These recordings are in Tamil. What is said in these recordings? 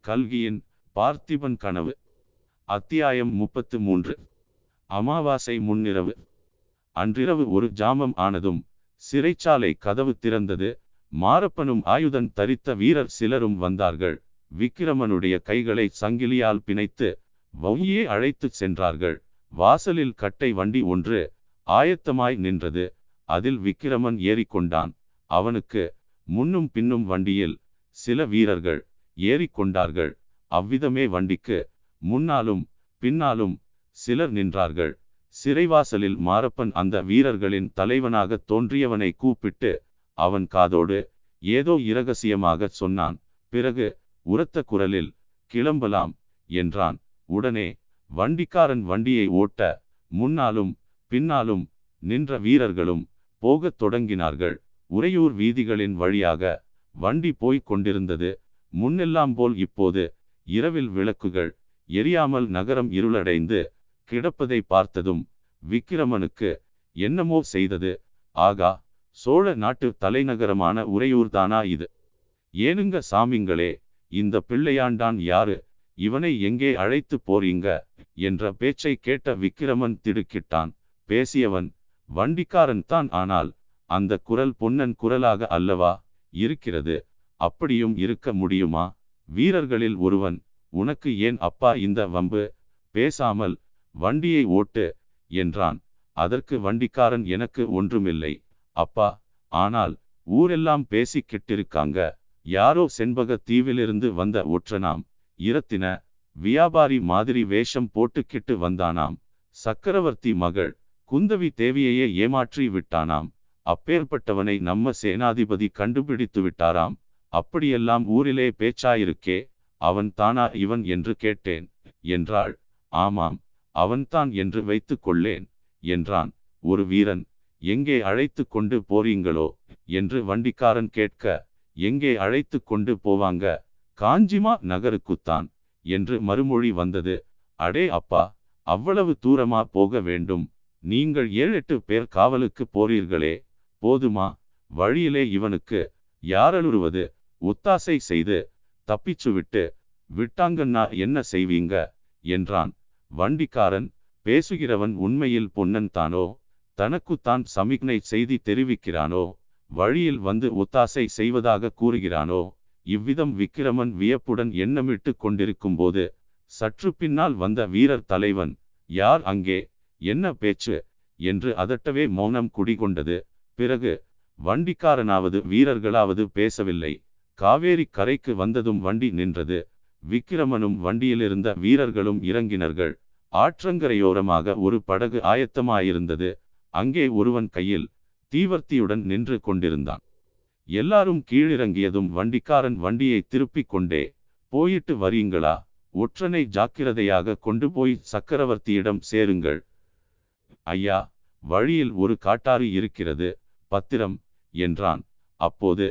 கல்கியின் பார்த்திபன் கனவு அத்தியாயம் முப்பத்து மூன்று அமாவாசை முன்னிரவு. அன்றிரவு ஒரு ஜாமம் ஆனதும் சிறைச்சாலை கதவு திறந்தது மாரப்பனும் ஆயுதன் தரித்த வீரர் சிலரும் வந்தார்கள். விக்கிரமனுடைய கைகளை சங்கிலியால் பிணைத்து வவுயே அழைத்துச் சென்றார்கள். வாசலில் கட்டை வண்டி ஒன்று ஆயத்தமாய் நின்றது. அதில் விக்கிரமன் ஏறிக்கொண்டான். அவனுக்கு முன்னும் பின்னும் வண்டியில் சில வீரர்கள் ஏறிக்கொண்டார்கள். அவ்விதமே வண்டிக்கு முன்னாலும் பின்னாலும் சிலர் நின்றார்கள். சிறைவாசலில் மாரப்பன் அந்த வீரர்களின் தலைவனாக தோன்றியவனை கூப்பிட்டு அவன் காதோடு ஏதோ இரகசியமாக சொன்னான். பிறகு உரத்த குரலில் கிளம்பலாம் என்றான். உடனே வண்டிக்காரன் வண்டியை ஓட்ட முன்னாலும் பின்னாலும் நின்ற வீரர்களும் போகத் தொடங்கினார்கள். உறையூர் வீதிகளின் வழியாக வண்டி போய்க் கொண்டிருந்தது. முன்னெல்லாம் போல் இப்போது இரவில் விளக்குகள் எரியாமல் நகரம் இருளடைந்து கிடப்பதை பார்த்ததும் விக்கிரமனுக்கு என்னமோ செய்தது. ஆகா சோழ நாட்டு தலைநகரமான உறையூர்தானா இது? ஏனுங்க சாமிங்களே இந்த பிள்ளையாண்டான் யாரு? இவனை எங்கே அழைத்து போறீங்க? என்ற பேச்சை கேட்ட விக்கிரமன் திடுக்கிட்டான். பேசியவன் வண்டிக்காரன் தான் ஆனால் அந்த குரல் பொன்னன் குரலாக அல்லவா? இருக்கிறது. அப்படியும் இருக்க முடியுமா? வீரர்களில் ஒருவன் உனக்கு ஏன் அப்பா இந்த வம்பு? பேசாமல் வண்டியை ஓட்டு என்றான். அதற்கு வண்டிக்காரன் எனக்கு ஒன்றுமில்லை. அப்பா ஆனால் ஊரெல்லாம் பேசிக்கிட்டிருக்காங்க. யாரோ செண்பக தீவிலிருந்து வந்த ஒற்றனாம் இரத்தின வியாபாரி மாதிரி வேஷம் போட்டுக்கிட்டு வந்தானாம். சக்கரவர்த்தி மகள் குந்தவி தேவியையே ஏமாற்றி விட்டானாம். அப்பேற்பட்டவனை நம்ம சேனாதிபதி கண்டுபிடித்து விட்டாராம். அப்படியெல்லாம் ஊரிலே பேச்சாயிருக்கே அவன் தானா இவன் என்று கேட்டேன். என்றாள் ஆமாம் அவன்தான் என்று வைத்துக் கொள்ளேன் என்றான். ஒரு வீரன் எங்கே அழைத்து கொண்டு போறீங்களோ? என்று வண்டிக்காரன் கேட்க எங்கே அழைத்து கொண்டு போவாங்க? காஞ்சிமா நகருக்குத்தான். என்று மறுமொழி வந்தது. அடே அப்பா அவ்வளவு தூரமா போக வேண்டும். நீங்கள் ஏழெட்டு பேர் காவலுக்கு போறீர்களே. போதுமா? வழியிலே இவனுக்கு யாரலுருவது ஒத்தாசை செய்து தப்பிச்சு விட்டு விட்டாங்கன்னா என்ன செய்வீங்க? என்றான். வண்டிக்காரன் பேசுகிறவன் உண்மையில் பொன்னன் தானோ? தனக்குத்தான் சமிக்னை செய்தி தெரிவிக்கிறானோ? வழியில் வந்து ஒத்தாசை செய்வதாக கூறுகிறானோ? இவ்விதம் விக்கிரமன் வியப்புடன் எண்ணமிட்டு கொண்டிருக்கும்போது சற்று பின்னால் வந்த வீரர் தலைவன் யார் அங்கே? என்ன பேச்சு என்று அதட்டவே மௌனம் குடிகொண்டது. பிறகு வண்டிக்காரனாவது வீரர்களாவது பேசவில்லை. காவேரி கரைக்கு வந்ததும் வண்டி நின்றது. விக்கிரமனும் வண்டியிலிருந்த வீரர்களும் இறங்கினர்கள். ஆற்றங்கரையோரமாக ஒரு படகு ஆயத்தமாயிருந்தது. அங்கே ஒருவன் கையில் தீவர்த்தியுடன் நின்று கொண்டிருந்தான். எல்லாரும் கீழிறங்கியதும் வண்டிக்காரன் வண்டியை திருப்பிக் கொண்டே போயிட்டு வரீங்களா? ஒற்றனை ஜாக்கிரதையாக கொண்டு போய் சக்கரவர்த்தியிடம் சேருங்கள். ஐயா வழியில் ஒரு காட்டாறு இருக்கிறது பத்திரம் என்றான். அப்போது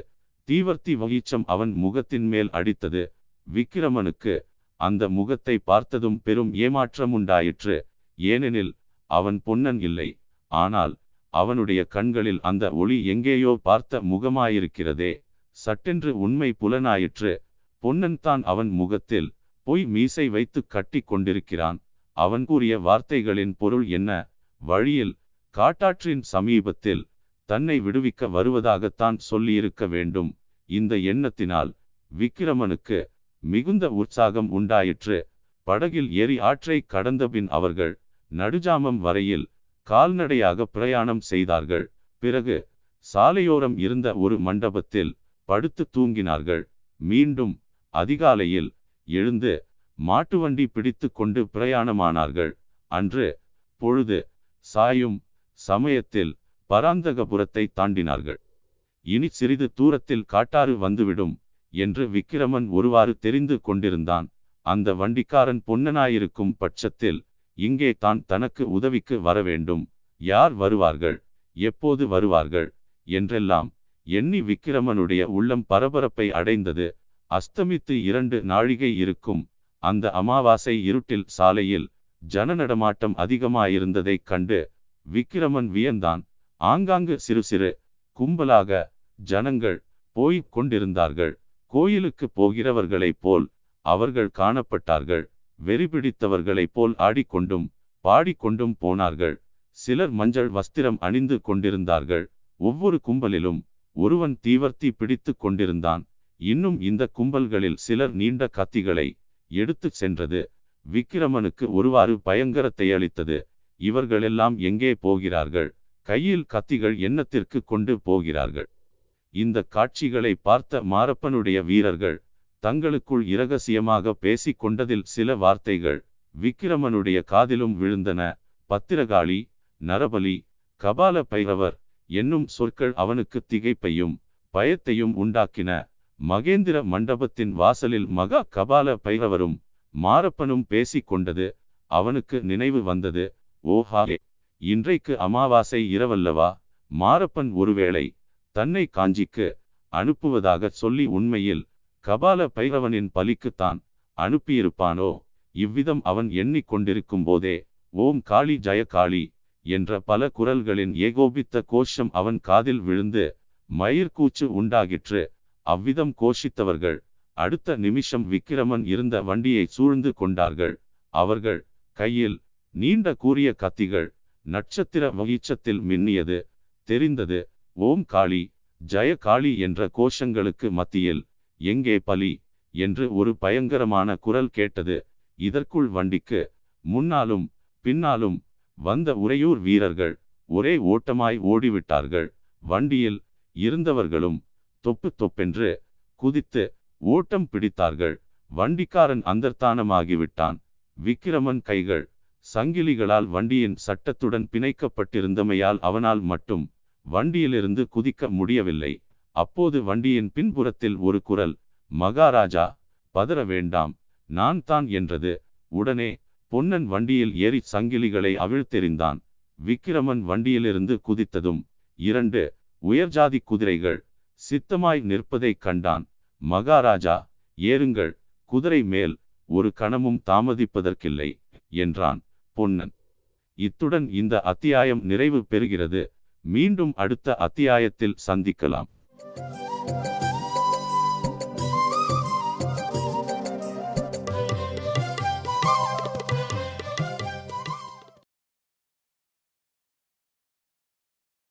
தீவர்த்தி வகிச்சம் அவன் முகத்தின் மேல் அடித்தது. விக்கிரமனுக்கு அந்த முகத்தை பார்த்ததும் பெரும் ஏமாற்றம் உண்டாயிற்று ஏனெனில் அவன் பொன்னன் இல்லை. ஆனால் அவனுடைய கண்களில் அந்த ஒளி எங்கேயோ பார்த்த முகமாயிருக்கிறதே. சட்டென்று உண்மை புலனாயிற்று. பொன்னன் தான் அவன் முகத்தில் பொய் மீசை வைத்து கட்டி கொண்டிருக்கிறான். அவன் கூறிய வார்த்தைகளின் பொருள் என்ன? வழியில் காட்டாற்றின் சமீபத்தில் தன்னை விடுவிக்க வருவதாகத்தான் சொல்லியிருக்க வேண்டும். இந்த எண்ணத்தினால் விக்கிரமனுக்கு மிகுந்த உற்சாகம் உண்டாயிற்று. படகில் ஏறி ஆற்றை கடந்தபின் அவர்கள் நடுஜாமம் வரையில் கால்நடையாக பிரயாணம் செய்தார்கள். பிறகு சாலையோரம் இருந்த ஒரு மண்டபத்தில் படுத்து தூங்கினார்கள். மீண்டும் அதிகாலையில் எழுந்து மாட்டு வண்டி பிடித்து கொண்டு பிரயாணமானார்கள். அன்று பொழுது சாயும் சமயத்தில் பராந்தகபுரத்தை தாண்டினார்கள். இனி சிறிது தூரத்தில் காட்டாறு வந்துவிடும் என்று விக்கிரமன் ஒருவாறு தெரிந்து கொண்டிருந்தான். அந்த வண்டிக்காரன் பொன்னனாயிருக்கும் பட்சத்தில் இங்கே தான் தனக்கு உதவிக்கு வர வேண்டும். யார் வருவார்கள்? எப்போது வருவார்கள்? என்றெல்லாம் எண்ணி விக்கிரமனுடைய உள்ளம் பரபரப்பை அடைந்தது. அஸ்தமித்து இரண்டு நாழிகை இருக்கும் அந்த அமாவாசை இருட்டில் சாலையில் ஜன நடமாட்டம் அதிகமாயிருந்ததைக் கண்டு விக்கிரமன் வியந்தான். ஆங்காங்கு சிறு சிறு கும்பலாக ஜனங்கள் போய்க் கொண்டிருந்தார்கள். கோயிலுக்கு போகிறவர்களைப் போல் அவர்கள் காணப்பட்டார்கள். வெறிபிடித்தவர்களைப் போல் ஆடிக்கொண்டும் பாடிக்கொண்டும் போனார்கள். சிலர் மஞ்சள் வஸ்திரம் அணிந்து கொண்டிருந்தார்கள். ஒவ்வொரு கும்பலிலும் ஒருவன் தீவர்த்தி பிடித்து கொண்டிருந்தான். இன்னும் இந்த கும்பல்களில் சிலர் நீண்ட கத்திகளை எடுத்து சென்றது. விக்கிரமனுக்கு ஒருவாறு பயங்கரத்தை அளித்தது. இவர்களெல்லாம் எங்கே போகிறார்கள்? கையில் கத்திகள் எண்ணத்திற்கு கொண்டு போகிறார்கள்? இந்த காட்சிகளை பார்த்த மாரப்பனுடைய வீரர்கள் தங்களுக்குள் இரகசியமாக பேசிக் கொண்டதில் சில வார்த்தைகள் விக்கிரமனுடைய காதிலும் விழுந்தன. பத்திரகாளி நரபலி கபால பைரவர் என்னும் சொற்கள் அவனுக்கு திகைப்பையும் பயத்தையும் உண்டாக்கின. மகேந்திர மண்டபத்தின் வாசலில் மகா கபால பைரவரும் மாரப்பனும் பேசிக் கொண்டது அவனுக்கு நினைவு வந்தது. ஓஹாலே இன்றைக்கு அமாவாசை இரவல்லவா? மாரப்பன் ஒருவேளை தன்னை காஞ்சிக்கு அனுப்புவதாக சொல்லி உண்மையில் கபால பைரவனின் பலிக்குத்தான் அனுப்பியிருப்பானோ? இவ்விதம் அவன் எண்ணிக்கொண்டிருக்கும் போதே ஓம் காளி ஜய காளி என்ற பல குரல்களின் ஏகோபித்த கோஷம் அவன் காதில் விழுந்து மயிர்கூச்சு உண்டாகிற்று. அவ்விதம் கோஷித்தவர்கள் அடுத்த நிமிஷம் விக்கிரமன் இருந்த வண்டியை சூழ்ந்து கொண்டார்கள். அவர்கள் கையில் நீண்ட கூறிய கத்திகள் நட்சத்திர வகிச்சத்தில் மின்னியது தெரிந்தது ஓம் காளி ஜய காளி என்ற கோஷங்களுக்கு மத்தியில் எங்கே பலி? என்று ஒரு பயங்கரமான குரல் கேட்டது. இதற்குள் வண்டிக்கு முன்னாலும் பின்னாலும் வந்த உறையூர் வீரர்கள் ஒரே ஓட்டமாய் ஓடிவிட்டார்கள். வண்டியில் இருந்தவர்களும் தொப்பு தொப்பென்று குதித்து ஓட்டம் பிடித்தார்கள். வண்டிக்காரன் அந்தர்த்தானமாகிவிட்டான். விக்கிரமன் கைகள் சங்கிலிகளால் வண்டியின் சட்டத்துடன் பிணைக்கப்பட்டிருந்தமையால் அவனால் மட்டும் வண்டியிலிருந்து குதிக்க முடியவில்லை. அப்போது வண்டியின் பின்புறத்தில் ஒரு குரல் மகாராஜா பதற வேண்டாம் நான் தான் என்றது. உடனே பொன்னன் வண்டியில் ஏறி சங்கிலிகளை அவிழ்த்தெறிந்தான். விக்கிரமன் வண்டியிலிருந்து குதித்ததும் இரண்டு உயர்ஜாதி குதிரைகள் சித்தமாய் நிற்பதைக் கண்டான். மகாராஜா ஏறுங்கள் குதிரை மேல் ஒரு கணமும் தாமதிப்பதற்கில்லை என்றான் பொன்னன். இத்துடன் இந்த அத்தியாயம் நிறைவு பெறுகிறது. மீண்டும் அடுத்த அத்தியாயத்தில் சந்திக்கலாம். Thank you.